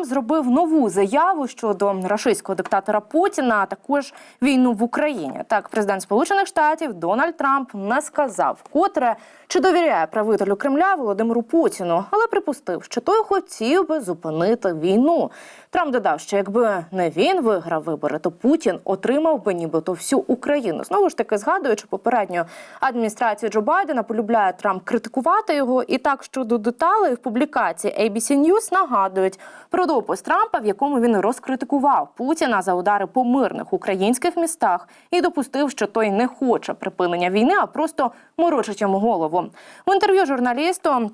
Трамп зробив нову заяву щодо рашистського диктатора Путіна, а також війну в Україні. Так, президент Сполучених Штатів Дональд Трамп не сказав вкотре, чи довіряє правителю Кремля Володимиру Путіну, але припустив, що той хотів би зупинити війну. Трамп додав, що якби не він виграв вибори, то Путін отримав би нібито всю Україну. Знову ж таки, згадуючи попередню адміністрацію Джо Байдена, полюбляє Трамп критикувати його. І так щодо деталей в публікації ABC News нагадують про допис Трампа, в якому він розкритикував Путіна за удари по мирних українських містах і допустив, що той не хоче припинення війни, а просто морочить йому голову. В інтерв'ю журналісту.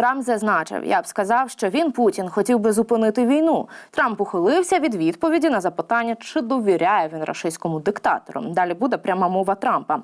Трамп зазначив, я б сказав, що він Путін хотів би зупинити війну. Трамп ухилився від відповіді на запитання, чи довіряє він рашистському диктатору. Далі буде пряма мова Трампа.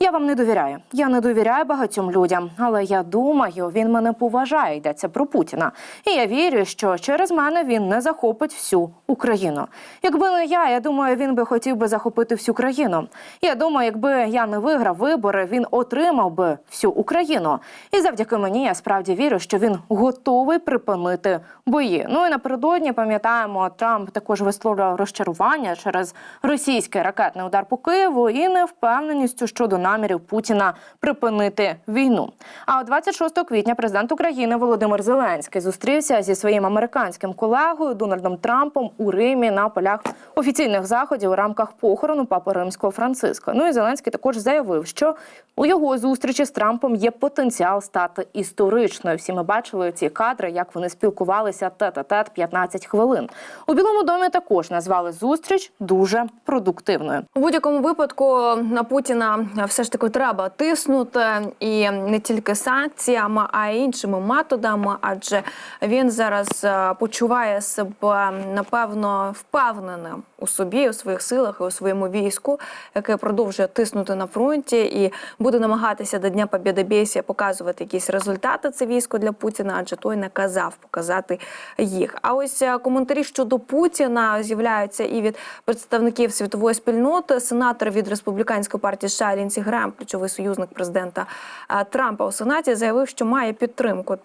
Я вам не довіряю. Я не довіряю багатьом людям, але я думаю, він мене поважає. Йдеться про Путіна. І я вірю, що через мене він не захопить всю Україну. Якби не я, я думаю, він би хотів би захопити всю країну. Я думаю, якби я не виграв вибори, він отримав би всю Україну. І завдяки мені я справді вірю, що він готовий припинити бої. Ну і напередодні пам'ятаємо, Трамп також висловлював розчарування через російський ракетний удар по Києву і невпевненістю щодо намірів Путіна припинити війну. А от 26 квітня президент України Володимир Зеленський зустрівся зі своїм американським колегою Дональдом Трампом у Римі на полях офіційних заходів у рамках похорону папи римського Франциска. Ну і Зеленський також заявив, що у його зустрічі з Трампом є потенціал стати історичною. Всі ми бачили ці кадри, як вони спілкувалися тет-а-тет 15 хвилин. У Білому домі також назвали зустріч дуже продуктивною. У будь-якому випадку на Путіна все ж таки треба тиснути і не тільки санкціями, а й іншими методами, адже він зараз е, почуває себе напевно впевненим у собі, у своїх силах і у своєму війську, яке продовжує тиснути на фронті і буде намагатися до Дня Побєдобєсія показувати якісь результати. Це військо для Путіна, адже той наказав показати їх. А ось е, коментарі щодо Путіна з'являються і від представників світової спільноти. Сенатор від республіканської партії США Лінсі Грем, ключовий союзник президента е, Трампа у Сенаті, заявив, що має підтримку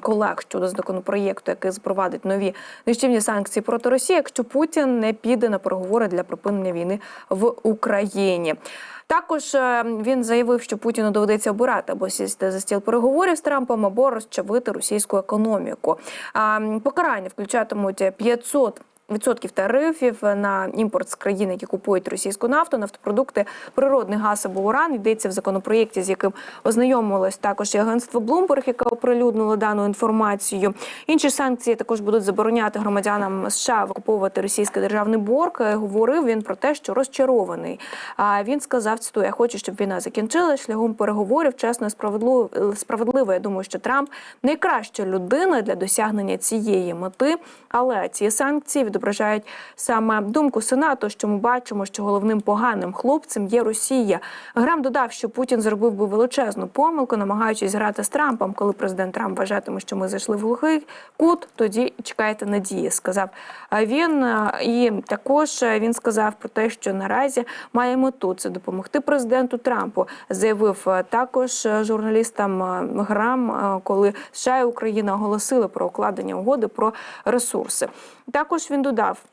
колег щодо законопроєкту, який запровадить нові нищівні санкції проти Росії, якщо Путін не піде на переговори для припинення війни в Україні. Також е, він заявив, що Путіну доведеться обирати або сісти за стіл переговорів з Трампом, або розчавити російську економіку. Покарання включатимуть 500 Відсотків тарифів на імпорт з країн, які купують російську нафту, нафтопродукти, природний газ або уран йдеться в законопроєкті, з яким ознайомилось також і агентство Bloomberg, яке оприлюднило дану інформацію. Інші санкції також будуть забороняти громадянам США викуповувати російський державний борг. Говорив він про те, що розчарований. А він сказав: цитую, я хочу, щоб війна закінчилась шляхом переговорів. Чесно, і справедливо. Я думаю, що Трамп найкраща людина для досягнення цієї мети, але ці санкції відображають саме думку Сенату, що ми бачимо, що головним поганим хлопцем є Росія. Грам додав, що Путін зробив би величезну помилку, намагаючись грати з Трампом. Коли президент Трамп вважатиме, що ми зайшли в глухий кут, тоді чекайте надії, сказав він. І також він сказав про те, що наразі має мету це допомогти президенту Трампу. Заявив також журналістам Грам, коли США і Україна оголосили про укладення угоди про ресурси. Також він додав.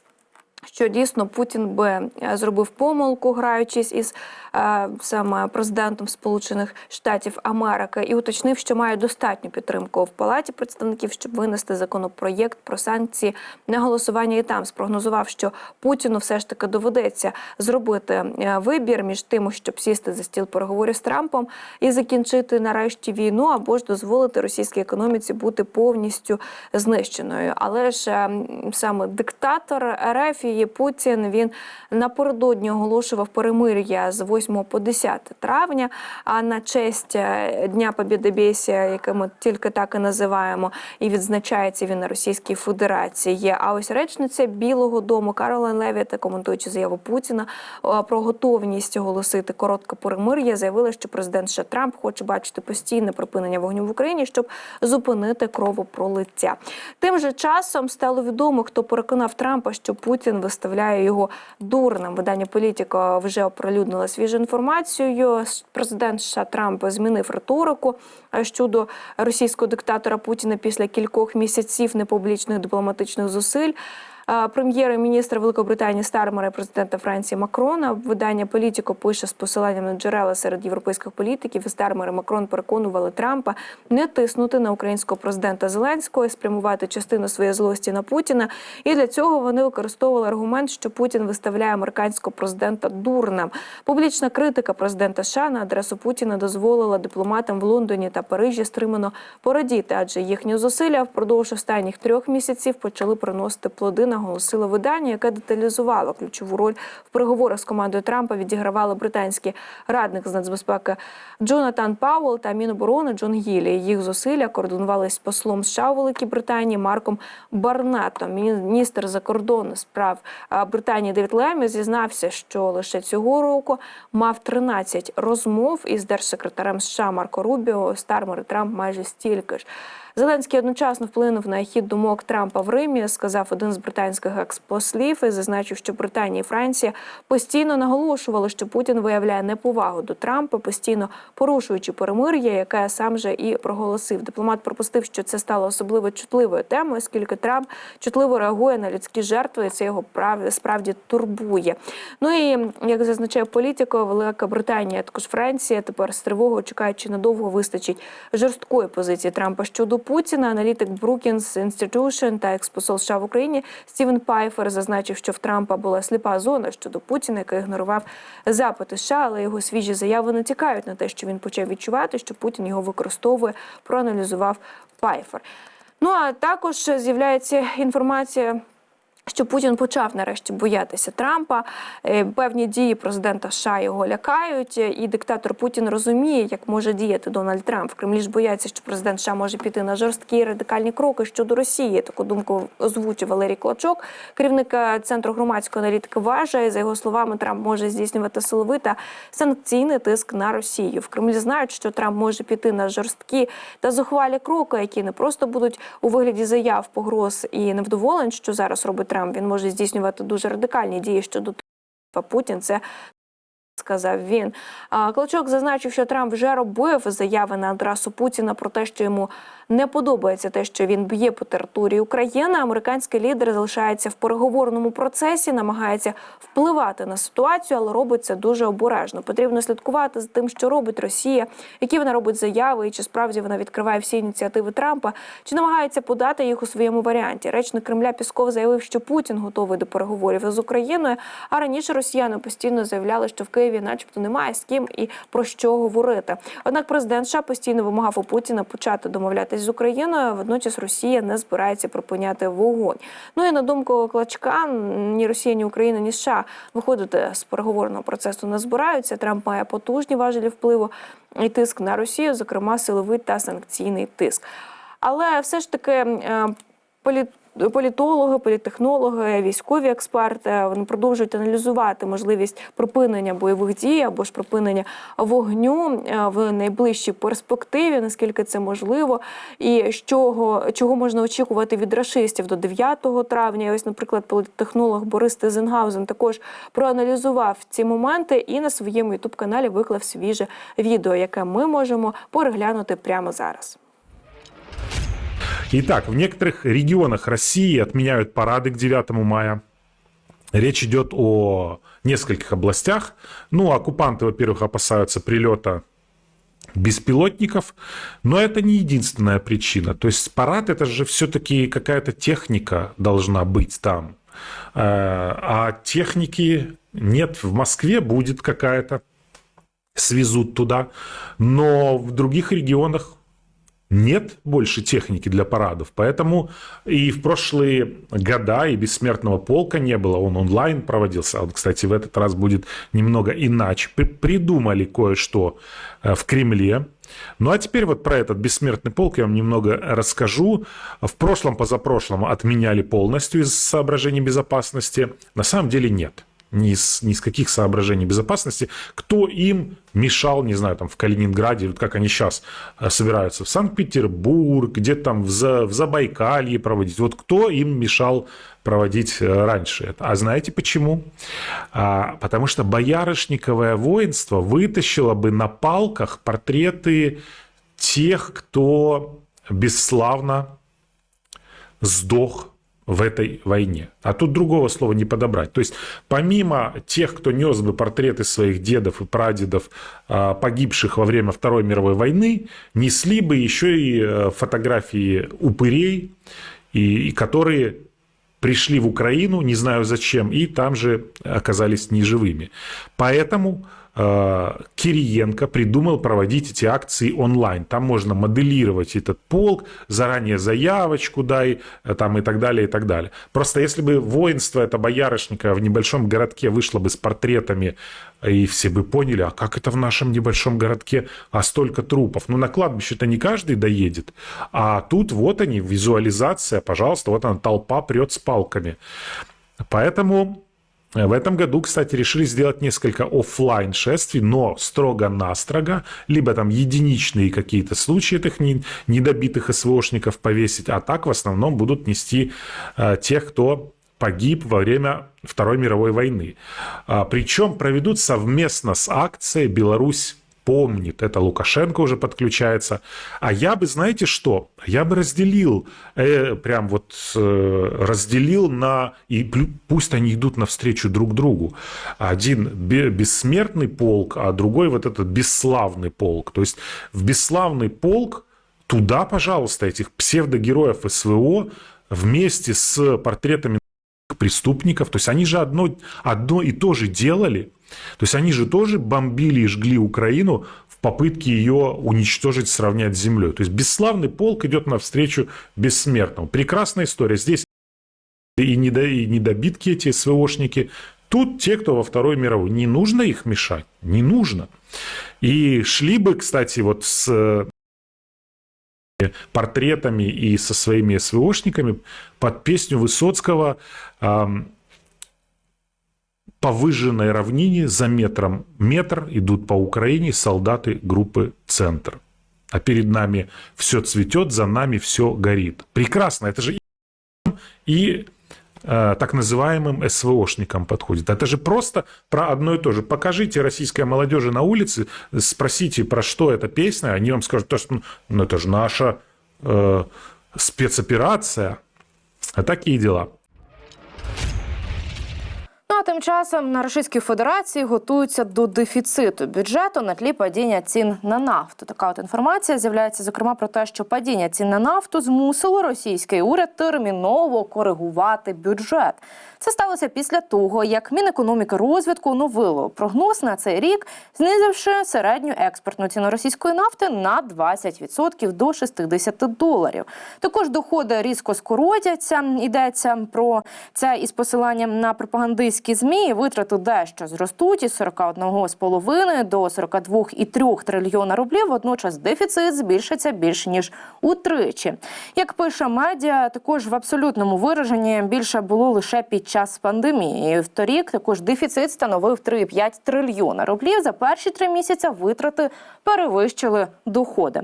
Що дійсно Путін би е, зробив помилку, граючись із е, саме президентом Сполучених Штатів Америки, і уточнив, що має достатню підтримку в палаті представників, щоб винести законопроєкт про санкції на голосування. І там спрогнозував, що Путіну все ж таки доведеться зробити е, вибір між тим, щоб сісти за стіл переговорів з Трампом і закінчити нарешті війну, або ж дозволити російській економіці бути повністю знищеною. Але ж е, саме диктатор РФ Путін він напередодні оголошував перемир'я з 8 по 10 травня. А на честь е, Дня Побєдобєсія, яке ми тільки так і називаємо, і відзначається він на Російській Федерації. А ось речниця Білого Дому Каролайн Левіта, коментуючи заяву Путіна е, про готовність оголосити коротке перемир'я, заявила, що президент США Трамп хоче бачити постійне припинення вогню в Україні, щоб зупинити кровопролиття. Тим же часом стало відомо, хто переконав Трампа, що Путін виставляє його дурним. Видання Політіко вже оприлюднило свіжу інформацію. Президент США Трамп змінив риторику щодо російського диктатора Путіна після кількох місяців непублічних дипломатичних зусиль. Прем'єр і Великобританії Стармера і президента Франції Макрона. Видання Політіко пише з посиланням на джерела серед європейських політиків. І Стармер і Макрон переконували Трампа не тиснути на українського президента Зеленського і спрямувати частину своєї злості на Путіна. І для цього вони використовували аргумент, що Путін виставляє американського президента дурним. Публічна критика президента США на адресу Путіна дозволила дипломатам в Лондоні та Парижі стримано порадіти, адже їхні зусилля впродовж останніх трьох місяців почали приносити плоди. Наголосило видання, яке деталізувало ключову роль в переговорах з командою Трампа. Відігравали британський радник з нацбезпеки Джонатан Пауэлл та Міноборони Джон Гілі. Їх зусилля координувалися послом США у Великій Британії Марком Барнеттом. Міністр закордонних справ Британії Девід Лемі зізнався, що лише цього року мав 13 розмов із держсекретарем США Марко Рубіо. Стармер Трамп майже стільки ж. Зеленський одночасно вплинув на хід думок Трампа в Римі, сказав один з британських експослів і зазначив, що Британія і Франція постійно наголошували, що Путін виявляє неповагу до Трампа, постійно порушуючи перемир'я, яке сам же і проголосив. Дипломат пропустив, що це стало особливо чутливою темою, оскільки Трамп чутливо реагує на людські жертви, і це його прав справді турбує. Ну і як зазначає політико, Велика Британія, також Франція тепер з тривогою чекають, чи надовго вистачить жорсткої позиції Трампа щодо Путіна. Аналітик Brookings Institution та експосол США в Україні Стівен Пайфер зазначив, що в Трампа була сліпа зона щодо Путіна, який ігнорував запити США, але його свіжі заяви натякають на те, що він почав відчувати, що Путін його використовує. Проаналізував Пайфер. Ну а також з'являється інформація. Що Путін почав нарешті боятися Трампа, Е, певні дії президента США його лякають, е, і диктатор Путін розуміє, як може діяти Дональд Трамп. В Кремлі ж бояться, що президент США може піти на жорсткі радикальні кроки щодо Росії. Таку думку озвучив Валерій Клочок, керівник е, центру громадської аналітики. Вважає за його словами, Трамп може здійснювати силовий та санкційний тиск на Росію. В Кремлі знають, що Трамп може піти на жорсткі та зухвалі кроки, які не просто будуть у вигляді заяв, погроз і невдоволень, що зараз робить Трамп. Він може здійснювати дуже радикальні дії щодо. Путін це сказав він. А, Клочок зазначив, що Трамп вже робив заяви на адресу Путіна про те, що йому не подобається те, що він б'є по території України. Американський лідер залишається в переговорному процесі, намагається впливати на ситуацію, але робить це дуже обережно. Потрібно слідкувати за тим, що робить Росія, які вона робить заяви, і чи справді вона відкриває всі ініціативи Трампа, чи намагається подати їх у своєму варіанті. Речник Кремля Пісков заявив, що Путін готовий до переговорів з Україною. А раніше росіяни постійно заявляли, що в Києві, начебто, немає з ким і про що говорити. Однак президент США постійно вимагав у Путіна почати домовлятися з Україною. Водночас Росія не збирається припиняти вогонь. Ну і на думку Клачка, ні Росія, ні Україна, ні США виходити з переговорного процесу не збираються. Трамп має потужні важелі впливу і тиск на Росію, зокрема силовий та санкційний тиск. Але все ж таки е, полі- політологи, політехнологи, військові експерти вони продовжують аналізувати можливість припинення бойових дій або ж припинення вогню е, в найближчій перспективі, наскільки це можливо, і чого, чого можна очікувати від рашистів до 9 травня. Ось, наприклад, політехнолог Борис Тизенгаузен також проаналізував ці моменти і на своєму ютуб каналі виклав свіже відео, яке ми можемо переглянути прямо зараз. Итак, в некоторых регионах России отменяют парады к 9 мая. Речь идет о нескольких областях. Ну, оккупанты, во-первых, опасаются прилета беспилотников, но это не единственная причина. То есть парад это же все-таки какая-то техника должна быть там. Э, А техники нет. В Москве будет какая-то, свезут туда, но в других регионах нет больше техники для парадов. Поэтому и в прошлые года и бессмертного полка не было. Он онлайн проводился. А вот, кстати, в этот раз будет немного иначе. При- Придумали кое-что э, в Кремле. Ну а теперь вот про этот бессмертный полк я вам немного расскажу. В прошлом, позапрошлом отменяли полностью из соображений безопасности. На самом деле нет. Ни с, ни с каких соображений безопасности. Кто им мешал, не знаю, там в Калининграде, вот как они сейчас собираются, в Санкт-Петербург, где-то там в, За- в Забайкалье проводить. Вот кто им мешал проводить э, раньше это? А знаете почему? А, потому что боярышниковое воинство вытащило бы на палках портреты тех, кто бесславно сдох в этой войне. А тут другого слова не подобрать. То есть помимо тех, кто нес бы портреты своих дедов и прадедов, а, погибших во время Второй мировой войны, несли бы еще и э, фотографии упырей, и, и которые пришли в Украину, не знаю зачем, и там же оказались неживыми. Поэтому Кириенко придумал проводить эти акции онлайн. Там можно моделировать этот полк, заранее заявочку дай, э, там и так далее, и так далее. Просто если бы воинство, это боярышника в небольшом городке вышло бы с портретами, и все бы поняли, а как это в нашем небольшом городке, а столько трупов. Ну, на кладбище-то не каждый доедет. А тут вот они, визуализация, пожалуйста, вот она, толпа прет с палками. Поэтому в этом году, кстати, решили сделать несколько оффлайн шествий, но строго-настрого, либо там единичные какие-то случаи этих не- недобитых СВОшников повесить, а так в основном будут нести э, тех, кто погиб во время Второй мировой войны. А, Причем проведут совместно с акцией «Беларусь помнит». Это Лукашенко уже подключается. А я бы, знаете что? Я бы разделил, э, прям вот э, разделил на... И пусть они идут навстречу друг другу. Один бе- бессмертный полк, а другой вот этот бесславный полк. То есть в бесславный полк туда, пожалуйста, этих псевдогероев СВО вместе с портретами преступников. То есть они же одно, одно и то же делали. То есть они же тоже бомбили и жгли Украину в попытке ее уничтожить, сравнять с землей. То есть бесславный полк идет навстречу бессмертному. Прекрасная история. Здесь и, недо, и недобитки эти СВОшники. Тут те, кто во Второй мировой. Не нужно их мешать. Не нужно. И шли бы, кстати, вот с портретами и со своими СВОшниками под песню Высоцкого по выжженной равнине за метром метр идут по Украине солдаты группы «Центр». А перед нами все цветет, за нами все горит. Прекрасно, это же и, э, так называемым СВОшникам подходит. Это же просто про одно и то же. Покажите российской молодежи на улице, спросите, про что эта песня, они вам скажут, «То, что, ну это же наша э, спецоперация. А такие дела. Ну а тим часом на Російській Федерації готуються до дефіциту бюджету на тлі падіння цін на нафту. Така от інформація з'являється зокрема про те, що падіння цін на нафту змусило російський уряд терміново коригувати бюджет. Це сталося після того, як Мінекономіки розвитку оновило прогноз на цей рік, знизивши середню експортну ціну російської нафти на 20% до 60 доларів. Також доходи різко скоротяться. Йдеться про це із посиланням на пропагандистські змі. Витрати дещо зростуть із 41,5 до 42,3 трильйона рублів. Водночас дефіцит збільшиться більше ніж утричі. Як пише медіа, також в абсолютному вираженні більше було лише під час пандемії. В торік також дефіцит становив 3,5 трильйона рублів. За перші три місяці витрати перевищили доходи.